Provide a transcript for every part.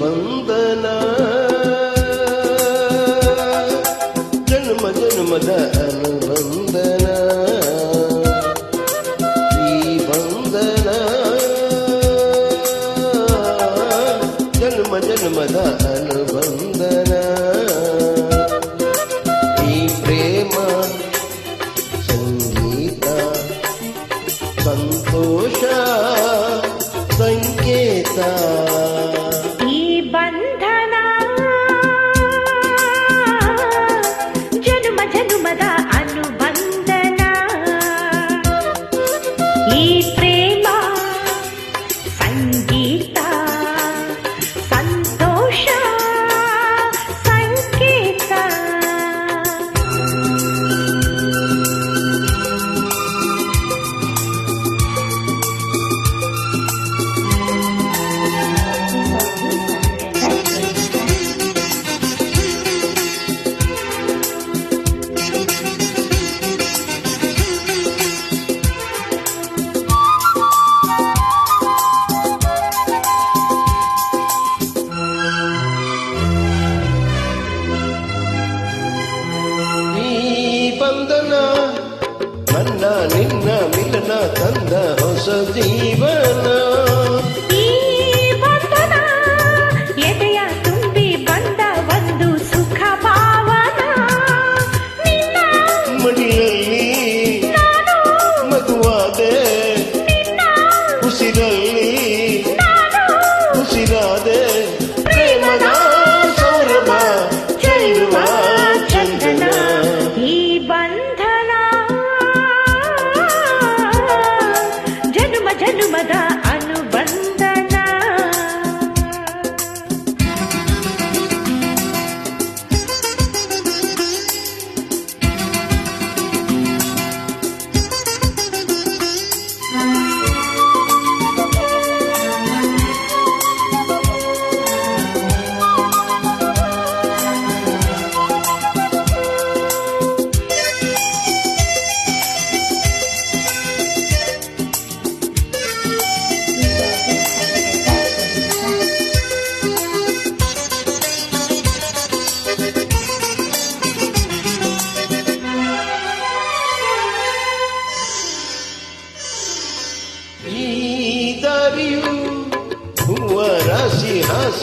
వందన జన్మ జన్మద అనుబంధన ఈ వందన జన్మ జన్మద అను y ಬಂದನ ನನ್ನ ನಿನ್ನ ಮಿಲನ ತಂದ ಹೊಸ ಜೀವನ ಜನುಮದ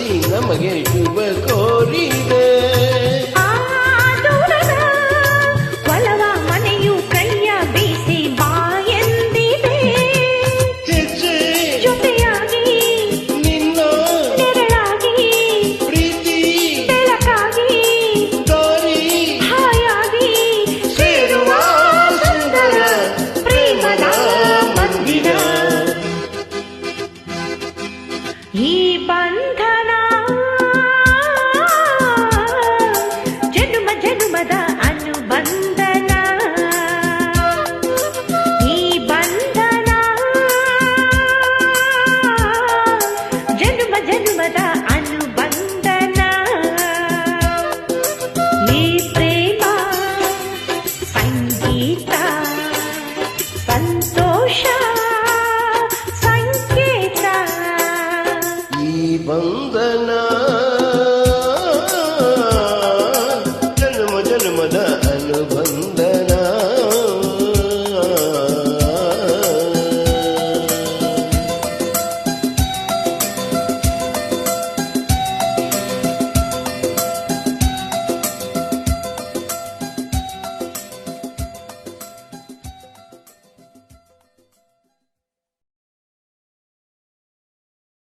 ನಮಗೆ ಶುಭ ಕೋರಿದೆ ಬಂಧನಾ